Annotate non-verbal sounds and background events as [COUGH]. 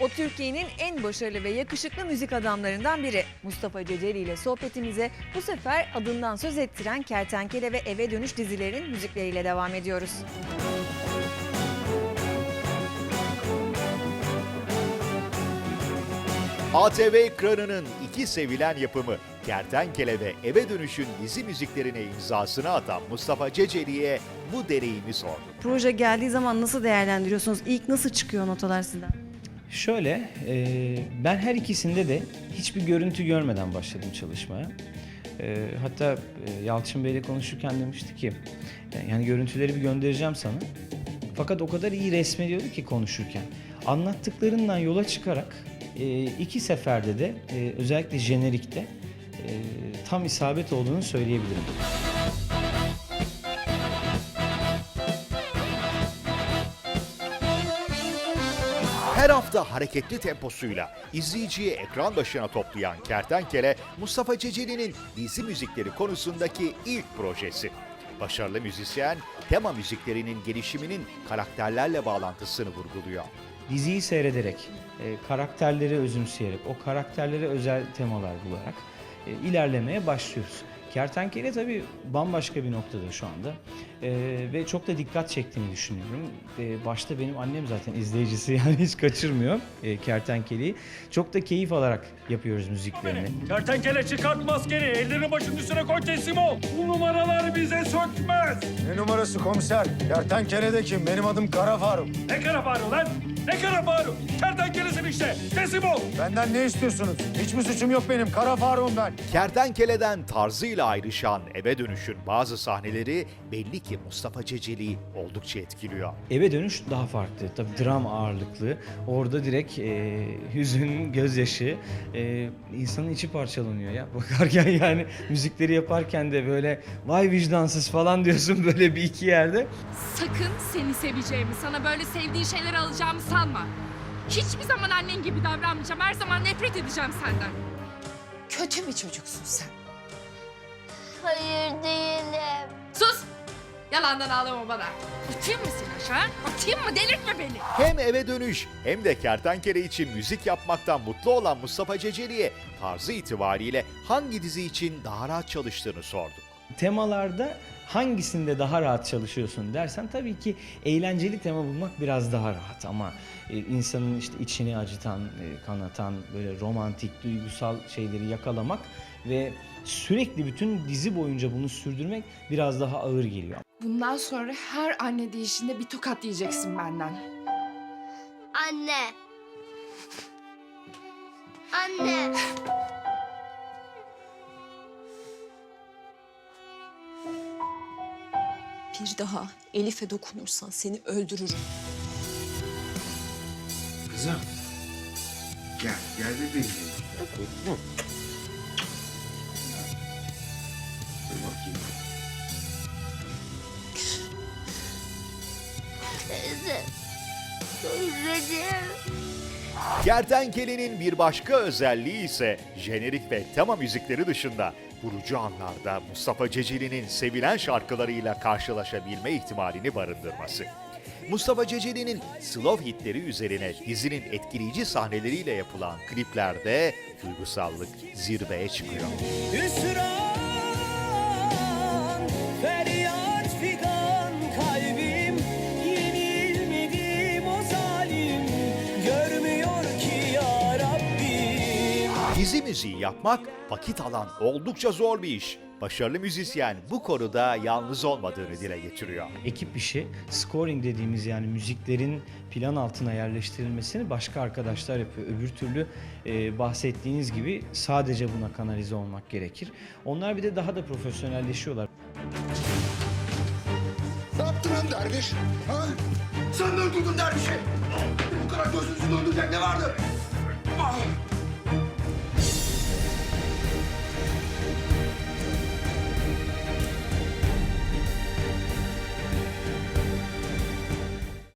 O Türkiye'nin en başarılı ve yakışıklı müzik adamlarından biri. Mustafa Ceceli ile sohbetimize bu sefer adından söz ettiren Kertenkele ve Eve Dönüş dizilerin müzikleriyle devam ediyoruz. ATV ekranının iki sevilen yapımı Kertenkele ve Eve Dönüş'ün dizi müziklerine imzasını atan Mustafa Ceceli'ye bu deneyimi sordum. Proje geldiği zaman nasıl değerlendiriyorsunuz? İlk nasıl çıkıyor notalar sizden? Şöyle, e, ben her ikisinde de hiçbir görüntü görmeden başladım çalışmaya. E, hatta e, Yalçın Bey'le konuşurken demişti ki, e, yani görüntüleri bir göndereceğim sana. Fakat o kadar iyi resmediyordu ki konuşurken. Anlattıklarından yola çıkarak e, iki seferde de e, özellikle jenerikte e, tam isabet olduğunu söyleyebilirim. Her hafta hareketli temposuyla izleyiciyi ekran başına toplayan Kertenkele, Mustafa Ceceli'nin dizi müzikleri konusundaki ilk projesi. Başarılı müzisyen, tema müziklerinin gelişiminin karakterlerle bağlantısını vurguluyor. diziyi seyrederek, e, karakterleri özümseyerek, o karakterlere özel temalar bularak e, ilerlemeye başlıyoruz. Kertenkele tabii bambaşka bir noktada şu anda E, ve çok da dikkat çektiğini düşünüyorum. E, başta benim annem zaten izleyicisi [LAUGHS] yani hiç kaçırmıyor e, Kertenkele'yi. Çok da keyif alarak yapıyoruz müziklerini. Kertenkele çıkart maskeni, ellerini başının üstüne koy teslim ol. Bu numaralar bize sökmez. Ne numarası komiser? Kertenkele de kim? Benim adım Kara Faruk. Ne kara bağırıyor lan? Ne kara bağırıyor? Kertenkelesin işte, teslim ol. Benden ne istiyorsunuz? Hiçbir suçum yok benim. Kara Faruk'um ben. Kertenkele'den tarzıyla ayrışan Eve Dönüş'ün bazı sahneleri belli ki Mustafa Ceceli'yi oldukça etkiliyor. Eve dönüş daha farklı. Tabii dram ağırlıklı. Orada direkt e, hüzün, gözyaşı, e, insanın içi parçalanıyor ya. [LAUGHS] Bakarken yani müzikleri yaparken de böyle vay vicdansız falan diyorsun böyle bir iki yerde. Sakın seni seveceğimi, sana böyle sevdiğin şeyleri alacağımı sanma. Hiçbir zaman annen gibi davranmayacağım. Her zaman nefret edeceğim senden. Kötü bir çocuksun sen. Yalandan ağlama bana. Atayım mı seni aşağı? Atayım mı? Delirtme beni. Hem eve dönüş hem de kertenkele için müzik yapmaktan mutlu olan Mustafa Ceceli'ye tarzı itibariyle hangi dizi için daha rahat çalıştığını sorduk. Temalarda hangisinde daha rahat çalışıyorsun dersen tabii ki eğlenceli tema bulmak biraz daha rahat ama e, insanın işte içini acıtan, e, kanatan, böyle romantik, duygusal şeyleri yakalamak ve sürekli bütün dizi boyunca bunu sürdürmek biraz daha ağır geliyor. Bundan sonra her anne değişinde bir tokat yiyeceksin benden. Anne. Anne. Bir daha Elif'e dokunursan seni öldürürüm. Kızım. Gel, gel bebeğim. Dur Teyzeciğim. Kertenkele'nin bir başka özelliği ise jenerik ve tema müzikleri dışında vurucu anlarda Mustafa Ceceli'nin sevilen şarkılarıyla karşılaşabilme ihtimalini barındırması. Mustafa Ceceli'nin slow hitleri üzerine dizinin etkileyici sahneleriyle yapılan kliplerde duygusallık zirveye çıkıyor. Hüsran, Dizi müziği yapmak vakit alan oldukça zor bir iş. Başarılı müzisyen bu konuda yalnız olmadığını dile getiriyor. Ekip işi, scoring dediğimiz yani müziklerin plan altına yerleştirilmesini başka arkadaşlar yapıyor. Öbür türlü e, bahsettiğiniz gibi sadece buna kanalize olmak gerekir. Onlar bir de daha da profesyonelleşiyorlar. Ne yaptın lan derviş? Ha? Sen mi öldürdün dervişi? Bu kadar gözünüzü döndürecek ne vardı?